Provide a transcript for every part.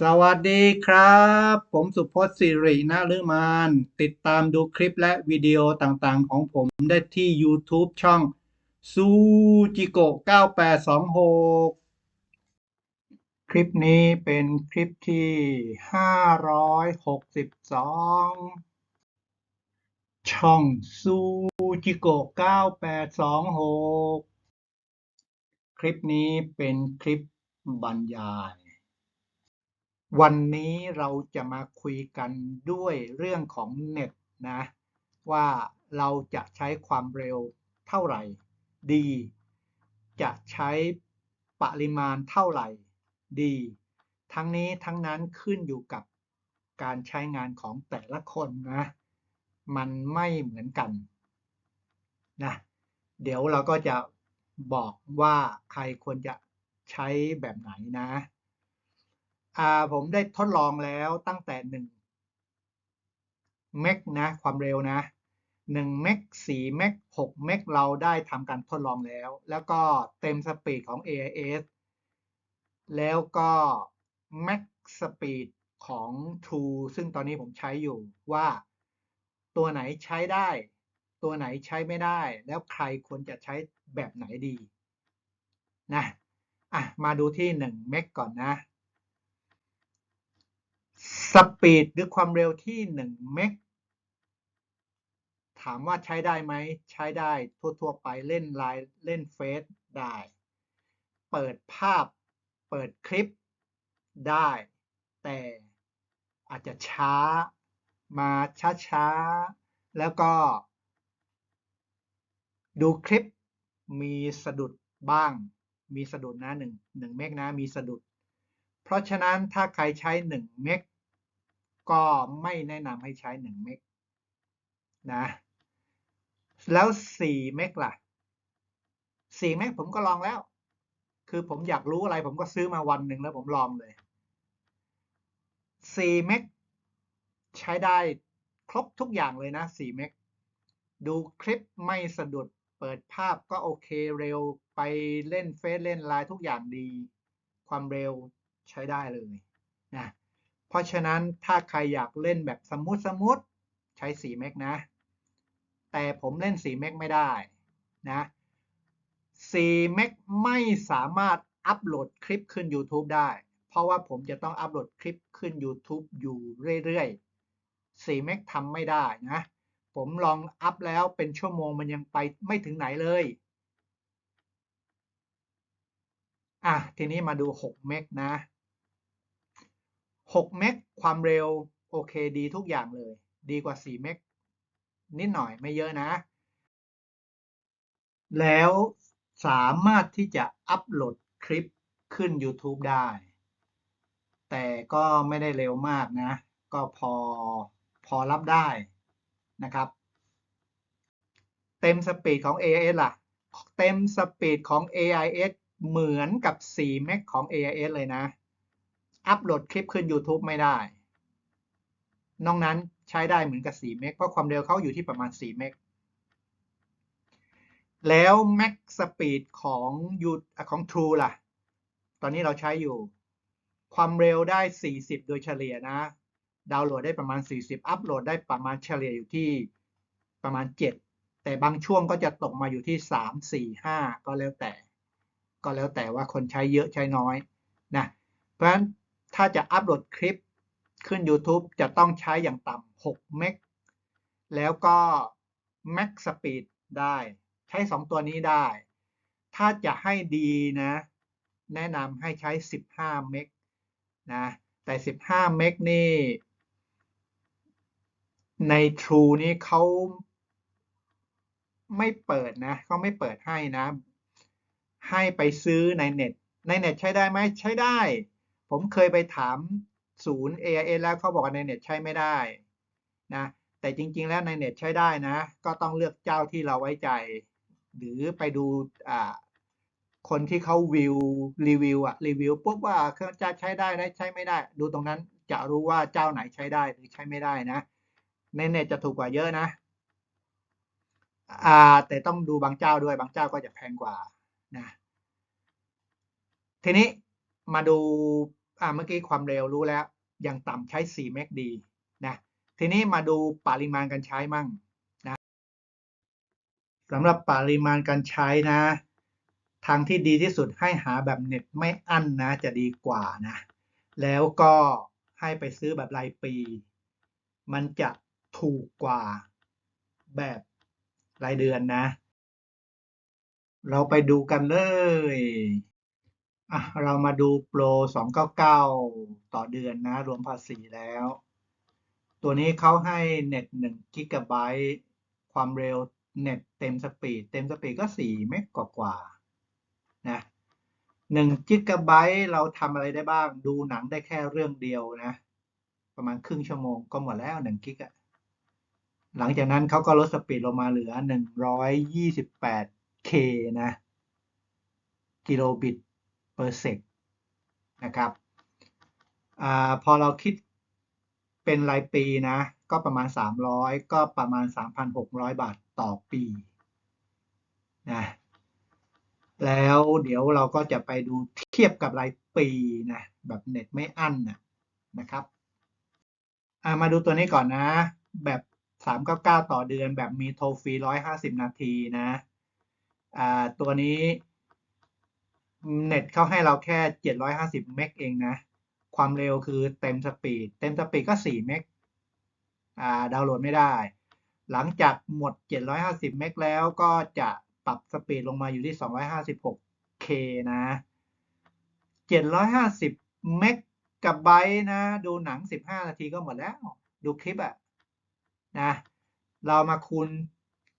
สวัสดีครับ ผมสุพจน์สิรินะฤมาน ติดตามดูคลิปและวิดีโอต่างๆ ของผมได้ที่ YouTube ช่องซูจิโกะ9826 คลิปนี้เป็นคลิปที่ 562 ช่องซูจิโกะ9826 คลิปนี้เป็นคลิปบรรยาย วันนี้เราจะมาคุยกันด้วยเรื่องของเน็ตนะ ว่าเราจะใช้ความเร็วเท่าไหร่ ดี จะใช้ปริมาณเท่าไหร่ ดี ทั้งนี้ทั้งนั้นขึ้นอยู่กับการใช้งานของแต่ละคนนะ มันไม่เหมือนกันนะเดี๋ยวเราก็จะบอกว่าใครควรจะใช้แบบไหนนะ อ่าผมได้ทดลองแล้วตั้งแต่หนึ่งเมกนะความเร็วนะหนึ่งเมกสี่เมกหกเมกเราได้ทำการทดลองแล้ว แล้วก็เต็มสปีดของ AIS แล้วก็แม็กสปีดของ True ซึ่งตอนนี้ผมใช้อยู่ว่าตัวไหนใช้ได้ ตัวไหนใช้ไม่ได้ แล้วใครควรจะใช้แบบไหนดีนะอะมาดูที่1เมกก่อนนะ สปีดหรือความเร็วที่1เมกถามว่าใช้ได้ไหม ใช้ได้ทั่วๆไปเล่นไลน์เล่นเฟซได้ เปิดภาพ เปิดคลิปได้ แต่อาจจะช้ามาช้าๆ แล้วก็ ดูคลิปมีสะดุดบ้าง มีสะดุดนะหนึ่งหนึ่งเมกนะมีสะดุด เพราะฉะนั้นถ้าใครใช้หนึ่งเมก ก็ไม่แนะนำให้ใช้หนึ่งเมกนะ แล้วสี่เมกล่ะสี่เมกผมก็ลองแล้ว คือผมอยากรู้อะไรผมก็ซื้อมาวันหนึ่งแล้วผมลองเลยสี่เมกใช้ได้ครบทุกอย่างเลยนะสี่เมกดูคลิปไม่สะดุดเปิดภาพก็โอเคเร็วไปเล่นเฟซเล่นไลน์ทุกอย่างดี ความเร็วใช้ได้เลยนะ เพราะฉะนั้นถ้าใครอยากเล่นแบบสมมติสมมติใช้4เมกนะ แต่ผมเล่น4เมกไม่ได้นะ4เมกไม่สามารถอัปโหลดคลิปขึ้น YouTube ได้ เพราะว่าผมจะต้องอัปโหลดคลิปขึ้น YouTube อยู่เรื่อยๆ4เมกทำไม่ได้นะ ผมลองอัพแล้วเป็นชั่วโมงมันยังไปไม่ถึงไหนเลยอะทีนี้มาดู 6 เมกนะ 6 เมกความเร็วโอเคดีทุกอย่างเลย ดีกว่า 4 เมกนิดหน่อยไม่เยอะนะ แล้วสามารถที่จะอัปโหลดคลิปขึ้น YouTube ได้ แต่ก็ไม่ได้เร็วมากนะ ก็พอพอรับได้นะครับ เต็มสปีดของ AIS ล่ะ เต็มสปีดของ AIS เหมือนกับ 4 เมกของ AIS เลยนะ อัปโหลดคลิปขึ้น YouTube ไม่ได้ นอกนั้นใช้ได้เหมือนกับ 4 เมก เพราะความเร็วเขาอยู่ที่ประมาณ 4 เมก แล้ว Max Speed ของยูของ True ล่ะ ตอนนี้เราใช้อยู่ ความเร็วได้ 40 โดยเฉลี่ยนะ ดาวน์โหลดได้ประมาณ 40 อัปโหลดได้ประมาณเฉลี่ยอยู่ที่ประมาณ 7 แต่บางช่วงก็จะตกมาอยู่ที่ 3 4 5 ก็แล้วแต่ ก็แล้วแต่ว่าคนใช้เยอะใช้น้อยนะ เพราะฉะนั้น ถ้าจะอัปโหลดคลิปขึ้น YouTube จะต้องใช้อย่างต่ำ6เมกแล้วก็ Max Speed ได้ ใช้ 2 ตัวนี้ได้ ถ้าจะให้ดีนะ แนะนำให้ใช้ 15 เมกนะ แต่ 15 เมกนี่ ใน True นี่เขาไม่เปิดนะเขาไม่เปิดให้นะ ให้ไปซื้อในเน็ต ในเน็ตใช้ได้ไหมใช้ได้ ผมเคยไปถามศูนย์ AIS แล้วเขาบอกว่าในเน็ตใช้ไม่ได้นะแต่จริง ๆ แล้วในเน็ตใช้ได้นะ ก็ต้องเลือกเจ้าที่เราไว้ใจ หรือไปดูอ่าคนที่เขาวิวรีวิวอะรีวิวปุ๊บว่าเครื่องจะใช้ได้นะใช้ไม่ได้ ดูตรงนั้นจะรู้ว่าเจ้าไหนใช้ได้หรือใช้ไม่ได้นะ ในเน็ตจะถูกกว่าเยอะนะอ่าแต่ต้องดูบางเจ้าด้วยบางเจ้าก็จะแพงกว่านะทีนี้มาดู อ่าเมื่อกี้ความเร็วรู้แล้วย่างต่ำใช้4เมกดีนะทีนี้มาดูปริมาณการใช้มั่งนะสำหรับปริมาณการใช้นะ ทางที่ดีที่สุดให้หาแบบเน็ตไม่อั้นนะจะดีกว่านะ แล้วก็ให้ไปซื้อแบบรายปี มันจะถูกกว่าแบบรายเดือนนะ เราไปดูกันเลย อะเรามาดูโปร 299 ต่อเดือนนะ รวมภาษีแล้ว ตัวนี้เขาให้เน็ต1กิกะไบต์ความเร็วเน็ตเต็มสปีด เต็มสปีดก็ 4 เมกกว่าๆนะ1กิกะไบต์เราทำอะไรได้บ้าง ดูหนังได้แค่เรื่องเดียวนะ ประมาณครึ่งชั่วโมงก็หมดแล้ว1กิกะหลังจากนั้นเขาก็ลดสปีดลงมาเหลือ 128K นะ กิโลบิต per sec นะครับอพอเราคิดเป็นรายปีนะ ก็ประมาณ 300 ก็ประมาณ 3,600 บาทต่อปีนะแล้วเดี๋ยวเราก็จะไปดูเทียบกับรายปีนะ แบบเน็ตไม่อั้นนะนะครับมาดูตัวนี้ก่อนนะ แบบ 399 ต่อเดือนแบบมีโทรฟรี 150 นาทีนะตัวนี้ เน็ตเขาให้เราแค่ 750 เมกเองนะ ความเร็วคือเต็มสปีด เต็มสปีดก็ 4 เมกอ่าดาวน์โหลดไม่ได้ หลังจากหมด 750 เมกแล้วก็จะปรับสปีดลงมาอยู่ที่ 256K นะ 750 เมกกับไบต์นะ ดูหนัง 15 นาทีก็หมดแล้ว ดูคลิปอะนะ เรามาคูณ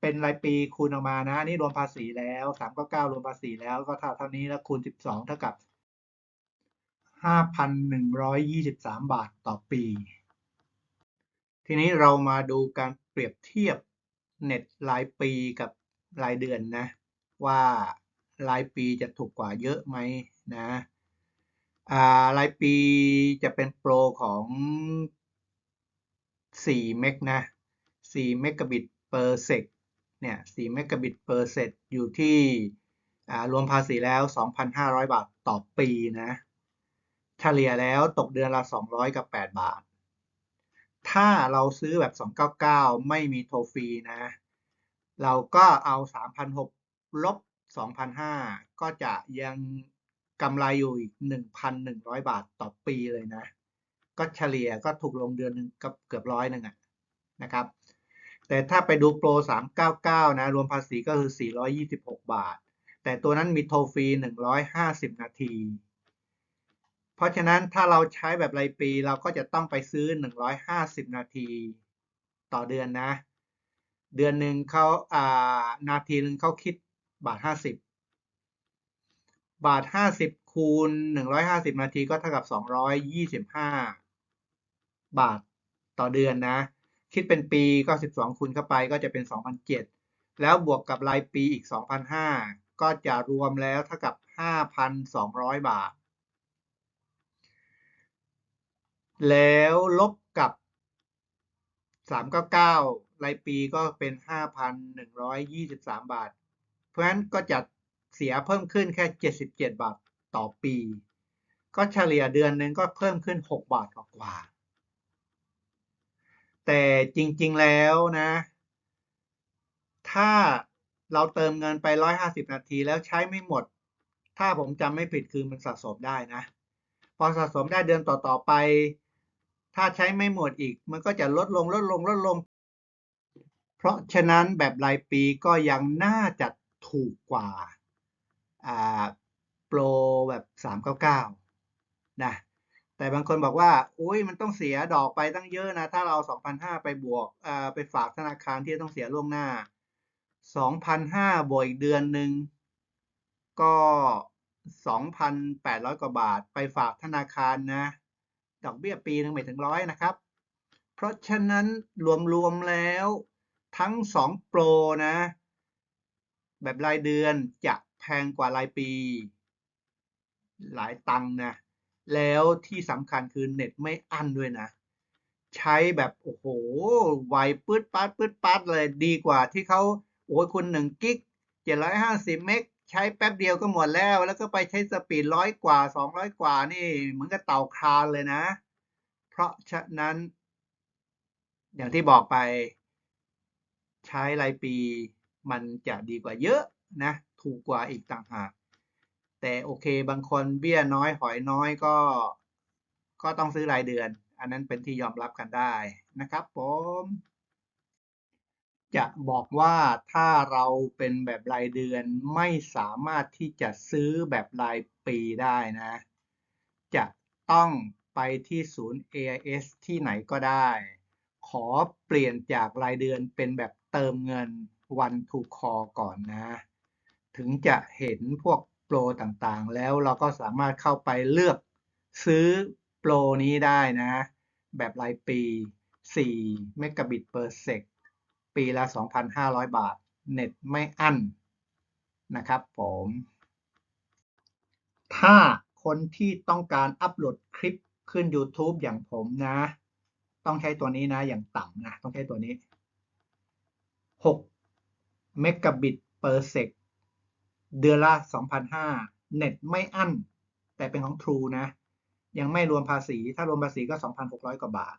เป็นรายปีคูณออกมานะนี่รวมภาษีแล้วสามก็เก้ารวมภาษีแล้วก็เท่าเท่านี้แล้วคูณสิบสองเท่ากับห้าพันหนึ่งร้อยยี่สิบสามบาทต่อปี ทีนี้เรามาดูการเปรียบเทียบเน็ตรายปีกับรายเดือนนะ ว่ารายปีจะถูกกว่าเยอะไหมนะรายปีจะเป็นโปรของ 4 เมกนะ 4 เมกะบิตเปอร์เซก เนี่ย4เมกะบิตเปอร์เซกอยู่ที่รวมภาษีแล้ว 2,500 บาทต่อปีนะเฉลี่ยแล้วตกเดือนละ 200 กับ 8 บาท ถ้าเราซื้อแบบ 299 ไม่มีโทรฟรีนะ เราก็เอา 3,600ลบ2,500 ก็จะยังกำไรอยู่อีก 1,100 บาทต่อปีเลยนะ ก็เฉลี่ยก็ถูกลงเดือนหนึ่งกับเกือบร้อยหนึ่งอะนะครับ แต่ถ้าไปดูโปร 399 นะ รวมภาษีก็คือ 426 บาท แต่ตัวนั้นมีโทรฟรี 150 นาที เพราะฉะนั้นถ้าเราใช้แบบรายปีเราก็จะต้องไปซื้อ 150 นาที ต่อเดือนนะ เดือนหนึ่งเขาอ่านาทีหนึ่งเขาคิดบาท 50 บาท 50 คูณ 150 นาทีก็เท่ากับ 225 บาทต่อเดือนนะ คิดเป็นปีก็ 12 คูณเข้าไปก็จะเป็น 2,007 แล้วบวกกับรายปีอีก 2,005 ก็จะรวมแล้วเท่ากับ 5,200 บาท แล้วลบกับ 399 รายปีก็เป็น 5,123 บาท เพราะฉะนั้นก็จะเสียเพิ่มขึ้นแค่ 77 บาทต่อปี ก็เฉลี่ยเดือนหนึ่งก็เพิ่มขึ้น 6 บาทกว่า แต่จริงๆแล้วนะ ถ้าเราเติมเงินไป 150 นาทีแล้วใช้ไม่หมด ถ้าผมจำไม่ผิดคือมันสะสมได้นะ พอสะสมได้เดือนต่อๆไป ถ้าใช้ไม่หมดอีก มันก็จะลดลงลดลงลดลง เพราะฉะนั้นแบบรายปีก็ยังน่าจะถูกกว่าโปรแบบ 399 นะ แต่บางคนบอกว่าอุ้ยมันต้องเสียดอกไปตั้งเยอะนะ ถ้าเรา 2,500 ไปบวกไปฝากธนาคารที่ต้องเสียล่วงหน้า 2,500 บวกอีกเดือนหนึ่งก็ 2,800 กว่าบาทไปฝากธนาคารนะ ดอกเบี้ยปีนึงไม่ถึงร้อยนะครับ เพราะฉะนั้นรวมๆแล้วทั้ง 2 โปรนะ แบบรายเดือนจะแพงกว่ารายปี หลายตังค์นะ แล้วที่สำคัญคือเน็ตไม่อั้นด้วยนะ ใช้แบบโอ้โหไวปื๊ดปัดปื๊ดปัดเลยดีกว่าที่เขาโอ้ยคุณหนึ่งกิกเจ็ดร้อยห้าสิบเมกใช้แป๊บเดียวก็หมดแล้ว แล้วก็ไปใช้สปีดร้อยกว่าสองร้อยกว่านี่เหมือนกับเต่าคลานเลยนะ เพราะฉะนั้น อย่างที่บอกไป ใช้รายปีมันจะดีกว่าเยอะนะ ถูกกว่าอีกต่างหาก แต่โอเค บางคนเบี้ยน้อยหอยน้อยก็ ก็ต้องซื้อรายเดือน อันนั้นเป็นที่ยอมรับกันได้นะครับผมจะบอกว่าถ้าเราเป็นแบบรายเดือนไม่สามารถที่จะซื้อแบบรายปีได้นะ จะต้องไปที่ศูนย์ AIS ที่ไหนก็ได้ ขอเปลี่ยนจากรายเดือนเป็นแบบเติมเงิน one to call ก่อนนะ ถึงจะเห็นพวก โปรต่างๆ แล้วเราก็สามารถเข้าไปเลือกซื้อโปรนี้ได้นะ แบบรายปี 4 เมกะบิต per sec ปีละ 2,500 บาท เน็ตไม่อั้นนะครับผม ถ้าคนที่ต้องการอัปโหลดคลิปขึ้น YouTube อย่างผมนะ ต้องใช้ตัวนี้นะ อย่างต่ำนะ ต้องใช้ตัวนี้6เมกะบิต per sec เเดือนละ2,500เน็ตไม่อั้น แต่เป็นของ True นะ ยังไม่รวมภาษี ถ้ารวมภาษีก็ 2,600 กว่าบาท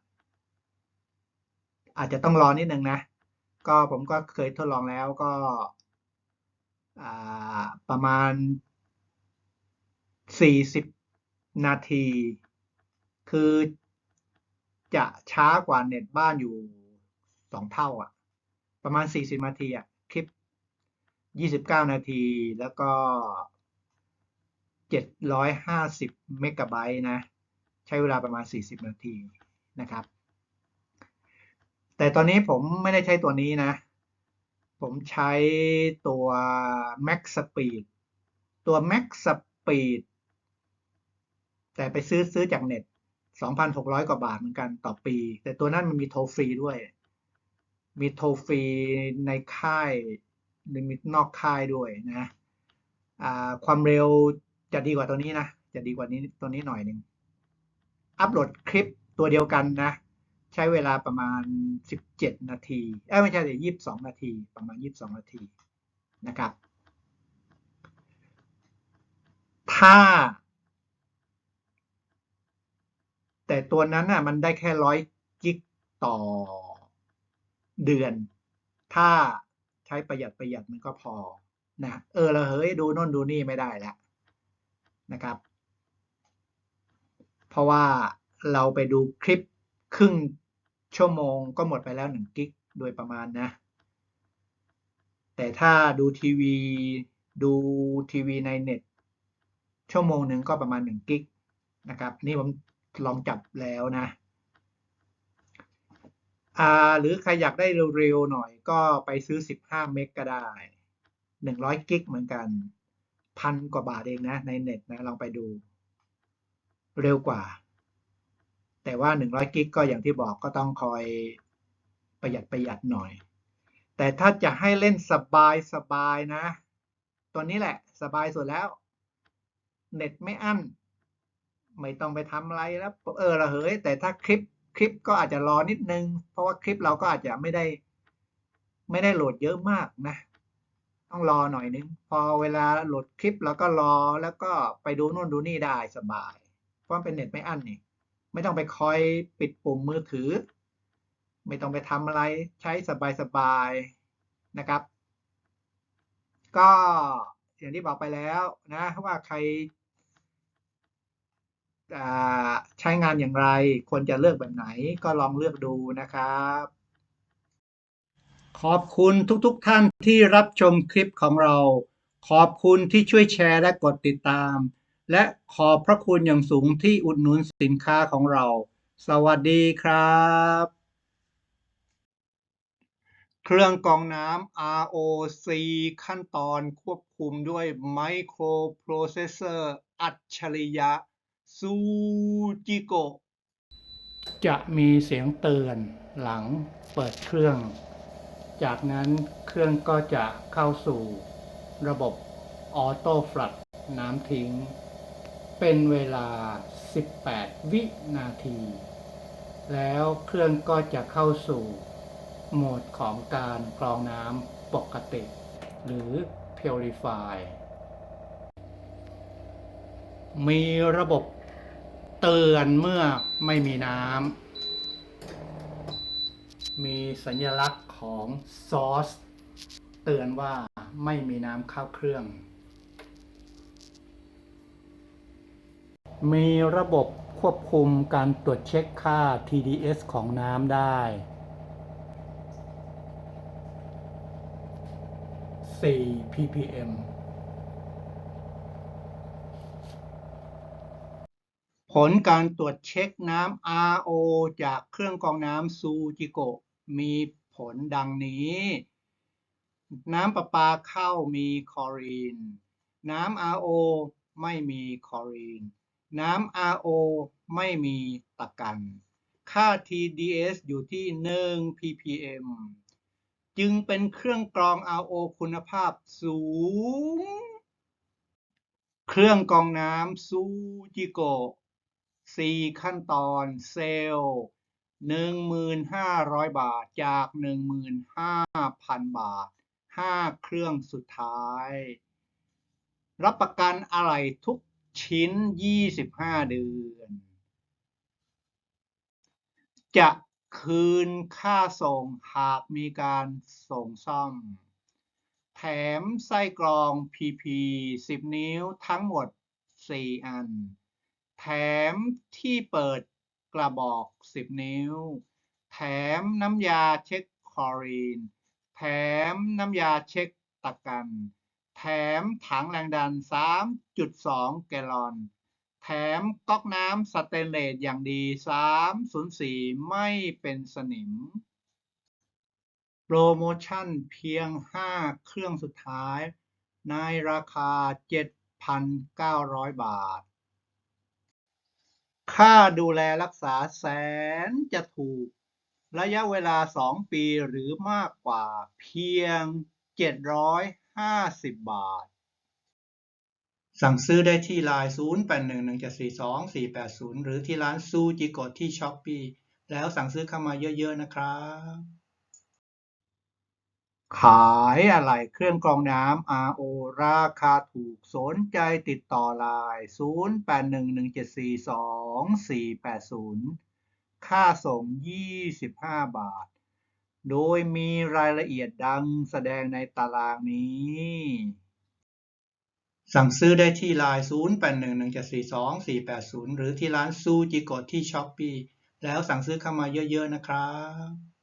อาจจะต้องรอนิดนึงนะ ก็ผมก็เคยทดลองแล้วก็ประมาณ 40 นาที คือจะช้ากว่าเน็ตบ้านอยู่สองเท่าอะประมาณ 40 นาทีอะ 29 นาที แล้วก็ 750 เมกะไบต์นะ ใช้เวลาประมาณ 40 นาทีนะครับ แต่ตอนนี้ผมไม่ได้ใช้ตัวนี้นะ ผมใช้ตัว Max Speed ตัว Max Speed แต่ไปซื้อซื้อจากเน็ต 2,600 กว่าบาทเหมือนกันต่อปี แต่ตัวนั้นมันมีโทรฟรีด้วย มีโทรฟรีในค่าย หรือมีนอกค่ายด้วยนะความเร็วจะดีกว่าตัวนี้นะ จะดีกว่านี้ตัวนี้หน่อยหนึ่ง อัปโหลดคลิปตัวเดียวกันนะ ใช้เวลาประมาณ 17 นาทีเอ้ไม่ใช่สิ22 นาที ประมาณ 22 นาทีนะครับ ถ้า แต่ตัวนั้นน่ะมันได้แค่ร้อยกิกต่อเดือน ถ้า ใช้ประหยัดประหยัดมันก็พอนะเออเราเฮ้ยดูน่นดูนี่ไม่ได้แล้วนะครับ เพราะว่าเราไปดูคลิปครึ่งชั่วโมงก็หมดไปแล้วหนึ่งกิกโดยประมาณนะ แต่ถ้าดูทีวีดูทีวีในเน็ตชั่วโมงหนึ่งก็ประมาณหนึ่งกิกนะครับ นี่ผมลองจับแล้วนะ อ่าหรือใครอยากได้เร็วๆหน่อยก็ไปซื้อ 15 เมกก็ได้ 100 กิกเหมือนกัน พันกว่าบาทเองนะในเน็ตนะลองไปดู เร็วกว่า แต่ว่า 100 กิกก็อย่างที่บอกก็ต้องคอยประหยัดประหยัดหน่อย แต่ถ้าจะให้เล่นสบายสบายนะ ตัวนี้แหละ สบายสุดแล้ว เน็ตไม่อั้น ไม่ต้องไปทำอะไรแล้ว เออระเหยแต่ถ้าคลิป คลิปก็อาจจะรอนิดนึง เพราะว่าคลิปเราก็อาจจะไม่ได้ ไม่ได้โหลดเยอะมากนะ ต้องรอหน่อยนึง พอเวลาโหลดคลิปเราก็รอแล้วก็ไปดูนู่นดูนี่ได้สบาย เพราะมันเป็นเน็ตไม่อั้นนี่ ไม่ต้องไปคอยปิดปุ่มมือถือ ไม่ต้องไปทำอะไรใช้สบายๆนะครับ ก็อย่างที่บอกไปแล้วนะว่าใคร ใช้งานอย่างไร ควรจะเลือกแบบไหนก็ลองเลือกดูนะครับ ขอบคุณทุกๆทท่านที่รับชมคลิปของเรา ขอบคุณที่ช่วยแชร์และกดติดตาม และขอบพระคุณอย่างสูงที่อุดหนุนสินค้าของเรา สวัสดีครับ เครื่องกรองน้ำ ROC ขั้นตอนควบคุมด้วยไมโครโปรเซสเซอร์อัจฉริยะ ซูจิโกจะมีเสียงเตือนหลังเปิดเครื่อง จากนั้นเครื่องก็จะเข้าสู่ระบบออโต้ฟลัดน้ำทิ้ง เป็นเวลา 18 วินาที แล้วเครื่องก็จะเข้าสู่โหมดของการกรองน้ำปกติ หรือ Purify มีระบบ เตือนเมื่อไม่มีน้ำ มีสัญลักษณ์ของซอส เตือนว่าไม่มีน้ำเข้าเครื่อง มีระบบควบคุมการตรวจเช็คค่า TDS ของน้ำได้ 4 ppm ผลการตรวจเช็คน้ำ RO จากเครื่องกรองน้ำซูจิโกะมีผลดังนี้ น้ำประปาเข้ามีคลอรีน น้ำ RO ไม่มีคลอรีน น้ำ RO ไม่มีตะกัน ค่า TDS อยู่ที่ 1 ppm จึงเป็นเครื่องกรอง RO คุณภาพสูง เครื่องกรองน้ำซูจิโกะ 4 ขั้นตอนเซลล์ 1,500 บาทจาก 15,000 บาท 5 เครื่องสุดท้าย รับประกันอะไรทุกชิ้น 25 เดือน จะคืนค่าส่งหากมีการส่งซ่อม แถมไส้กรอง PP 10 นิ้วทั้งหมด 4 อัน แถมที่เปิดกระบอก 10 นิ้ว แถมน้ำยาเช็คคลอรีน แถมน้ำยาเช็คตะกัน แถมถังแรงดัน 3.2 แกลลอน แถมก๊อกน้ำสเตนเลสอย่างดี 304 ไม่เป็นสนิม โปรโมชั่นเพียง 5 เครื่องสุดท้าย ในราคา 7,900 บาท ค่าดูแลรักษาแสนจะถูก ระยะเวลา 2 ปีหรือมากกว่าเพียง 750 บาท สั่งซื้อได้ที่ไลน์0811742480 หรือที่ร้านซูจิโกะที่ช้อปปีแล้วสั่งซื้อเข้ามาเยอะๆนะครับ ขายอะไรเครื่องกรองน้ำ RO ราคาถูกสนใจติดต่อไลน์0811742480 ค่าส่ง 25 บาท โดยมีรายละเอียดดังแสดงในตารางนี้ สั่งซื้อได้ที่ไลน์0811742480 หรือที่ร้านซูจิโกะที่ช้อปปีแล้วสั่งซื้อเข้ามาเยอะๆนะครับ